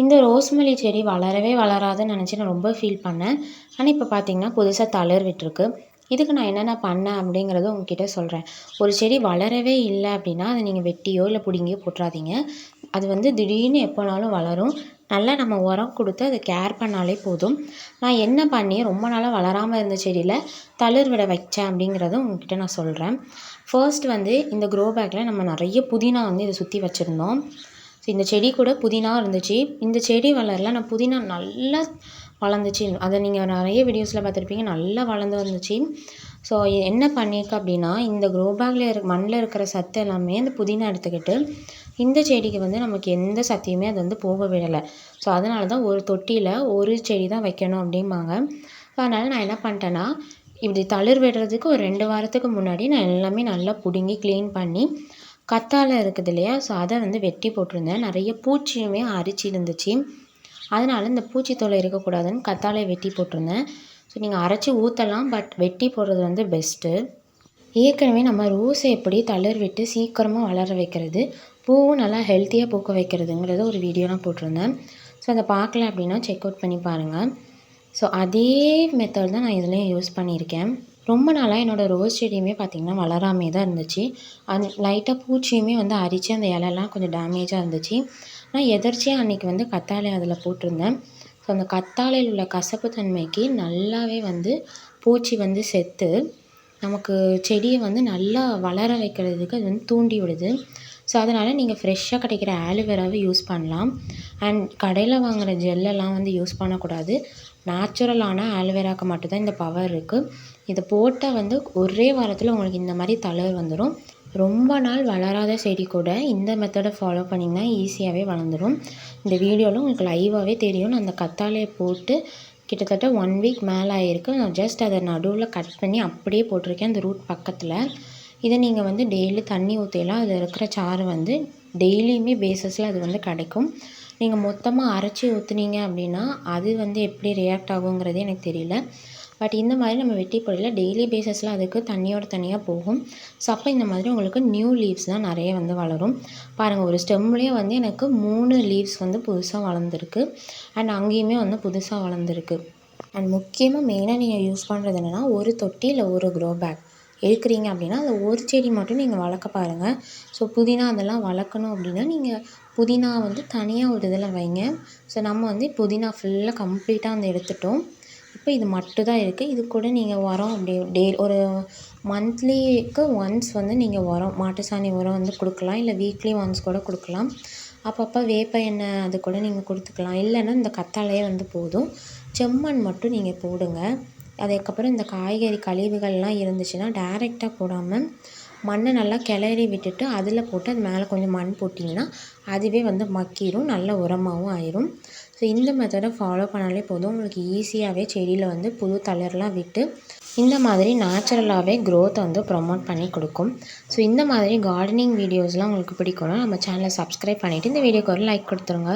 இந்த ரோஸ்மல்லி செடி வளரவே வளராதுன்னு நினச்சி நான் ரொம்ப ஃபீல் பண்ணேன். ஆனால் இப்போ பார்த்தீங்கன்னா புதுசாக தளிர் விட்டுருக்கு. இதுக்கு நான் என்னென்ன பண்ணேன் அப்படிங்கிறத உங்ககிட்ட சொல்கிறேன் ஒரு செடி வளரவே இல்லை அப்படின்னா அதை நீங்கள் வெட்டியோ இல்லை பிடுங்கியோ போட்டுறாதீங்க. அது வந்து திடீர்னு எப்போனாலும் வளரும். நல்லா நம்ம உரம் கொடுத்து அதை கேர் பண்ணாலே போதும். நான் என்ன பண்ணி ரொம்ப நாளாக வளராமல் இருந்த செடியில் தளிர் விட வச்சேன் அப்படிங்கிறத உங்ககிட்ட நான் சொல்கிறேன் ஃபர்ஸ்ட் வந்து இந்த க்ரோ பேக்கில் நம்ம நிறைய புதினா வந்து இதை சுற்றி வச்சுருந்தோம். இந்த செடி கூட புதினா இருந்துச்சு. இந்த செடி வளரல நான் புதினா நல்லா வளர்ந்துச்சு. அதை நீங்கள் நிறைய வீடியோஸில் பார்த்துருப்பீங்க. நல்லா வளர்ந்து வந்துச்சு. ஸோ என்ன பண்ணியிருக்கேன் அப்படின்னா இந்த க்ரோ பேக்கில் இருக்க மண்ணில் இருக்கிற சத்து எல்லாமே அந்த புதினா எடுத்துக்கிட்டு இந்த செடிக்கு வந்து நமக்கு எந்த சத்தையுமே அது வந்து போக விடலை. ஸோ அதனால தான் ஒரு தொட்டியில் ஒரு செடி தான் வைக்கணும் அப்படிம்பாங்க. ஸோ அதனால் நான் என்ன பண்ணிட்டேன்னா இப்படி தளிர் விடுறதுக்கு ஒரு ரெண்டு வாரத்துக்கு முன்னாடி நான் எல்லாமே நல்லா பிடுங்கி க்ளீன் பண்ணி கத்தாழை இருக்குது இல்லையா? ஸோ அதை வந்து வெட்டி போட்டிருந்தேன். நிறைய பூச்சியுமே அரிச்சு இருந்துச்சு. அதனால் இந்த பூச்சி தொல்லை இருக்கக்கூடாதுன்னு கத்தாழையை வெட்டி போட்டிருந்தேன். ஸோ நீங்கள் அரைச்சி ஊற்றலாம் பட் வெட்டி போடுறது வந்து பெஸ்ட்டு ஏற்கனவே நம்ம ரோஸை எப்படி தளர் விட்டு சீக்கிரமாக வளர வைக்கிறது பூவும் நல்லா ஹெல்த்தியாக பூக்க வைக்கிறதுங்கிறத ஒரு வீடியோலாம் போட்டிருந்தேன். ஸோ அதை பார்க்கல அப்படின்னா செக் அவுட் பண்ணி பாருங்கள் ஸோ அதே மெத்தட் தான் நான் இதுலேயும் யூஸ் பண்ணியிருக்கேன். ரொம்ப நாளாக என்னோடய ரோஸ் செடியுமே பார்த்திங்கன்னா வளராமே தான் இருந்துச்சு. அது லைட்டாக பூச்சியுமே வந்து அரித்து அந்த இலலாம் கொஞ்சம் டேமேஜாக இருந்துச்சு. நான் எதர்ச்சியாக அன்றைக்கி வந்து கத்தாழை அதில் போட்டிருந்தேன். ஸோ அந்த கத்தாழையில் உள்ள கசப்பு தன்மைக்கு நல்லாவே வந்து பூச்சி வந்து செத்து நமக்கு செடியை வந்து நல்லா வளர வைக்கிறதுக்கு அது வந்து தூண்டி விடுது. ஸோ அதனால் நீங்கள் ஃப்ரெஷ்ஷாக கிடைக்கிற ஆலோவேராவை யூஸ் பண்ணலாம். அண்ட் கடையில் வாங்குகிற ஜெல்லெல்லாம் வந்து யூஸ் பண்ணக்கூடாது. நேச்சுரலான ஆலோவேராவுக்கு மட்டும்தான் இந்த பவர் இருக்குது இதை போட்டால் வந்து ஒரே வாரத்தில் உங்களுக்கு இந்த மாதிரி தளர் வந்துடும் ரொம்ப நாள் வளராத செடி கூட இந்த மெத்தடை ஃபாலோ பண்ணிங்கன்னா ஈஸியாகவே வளர்ந்துடும் இந்த வீடியோவில் உங்களுக்கு லைவாகவே தெரியும். நான் அந்த கத்தாழையை போட்டு கிட்டத்தட்ட ஒன் வீக் மேலே ஆகிருக்கு நான் ஜஸ்ட் அதை நடுவில் கட் பண்ணி அப்படியே போட்டிருக்கேன். அந்த ரூட் பக்கத்தில். இதை நீங்கள் வந்து டெய்லி தண்ணி ஊற்றிலாம் அதில் இருக்கிற சாறு வந்து டெய்லியுமே பேஸஸில் அது வந்து கிடைக்கும். நீங்கள் மொத்தமாக அரைச்சி ஊற்றுனீங்க அப்படின்னா அது வந்து எப்படி ரியாக்ட் ஆகுங்கிறது எனக்கு தெரியல. பட் இந்த மாதிரி நம்ம வெட்டி பொடியில் டெய்லி பேஸஸில் அதுக்கு தண்ணியோட தனியாக போகும். ஸோ அப்போ இந்த மாதிரி உங்களுக்கு நியூ லீவ்ஸ் தான் நிறைய வந்து வளரும். பாருங்கள் ஒரு ஸ்டெம்லேயே வந்து எனக்கு மூணு லீவ்ஸ் வந்து புதுசாக வளர்ந்துருக்கு. அண்ட் அங்கேயுமே வந்து புதுசாக வளர்ந்துருக்கு. அண்ட் முக்கியமாக மெயினாக நீங்கள் யூஸ் பண்ணுறது என்னென்னா ஒரு தொட்டி இல்லை ஒரு க்ரோ பேக் எடுக்கிறீங்க அப்படின்னா அந்த ஒரு செடி மட்டும் நீங்கள் வளர்க்க பாருங்கள் ஸோ புதினா அதெல்லாம் வளர்க்கணும் அப்படின்னா நீங்கள் புதினா வந்து தனியாக ஒரு இதில் வைங்க. ஸோ நம்ம வந்து புதினா ஃபுல்லாக கம்ப்ளீட்டாக அந்த எடுத்துட்டோம். இப்போ இது மட்டும் தான் இருக்குது இது கூட நீங்கள் உரம் அப்படி டே ஒரு மந்த்லிக்கு ஒன்ஸ் வந்து நீங்கள் உரம் மாட்டு சாணி உரம் வந்து கொடுக்கலாம். இல்லை வீக்லி ஒன்ஸ் கூட கொடுக்கலாம். அப்பப்போ வேப்ப எண்ணெய் அது கூட நீங்கள் கொடுத்துக்கலாம். இல்லைன்னா இந்த கத்தாழையே வந்து போதும். செம்மண் மட்டும் நீங்கள் போடுங்க. அதுக்கப்புறம் இந்த காய்கறி கழிவுகள்லாம் இருந்துச்சுன்னா டேரெக்டாக போடாமல் மண்ணை நல்லா கிளறி விட்டுட்டு அதில் போட்டு அது மேலே கொஞ்சம் மண் போட்டிங்கன்னா அதுவே வந்து மக்கிடும் நல்ல உரமாகவும் ஆயிரும். ஸோ இந்த மெத்தடை ஃபாலோ பண்ணாலே போதும். உங்களுக்கு ஈஸியாகவே செடியில் வந்து புது தளர்லாம் விட்டு இந்த மாதிரி நேச்சுரலாகவே க்ரோத்தை வந்து ப்ரொமோட் பண்ணி கொடுக்கும். ஸோ இந்த மாதிரி கார்டனிங் வீடியோஸ்லாம் உங்களுக்கு பிடிக்கும்னா நம்ம சேனலை சப்ஸ்கிரைப் பண்ணிவிட்டு இந்த வீடியோக்கு ஒரு லைக் கொடுத்துருங்க.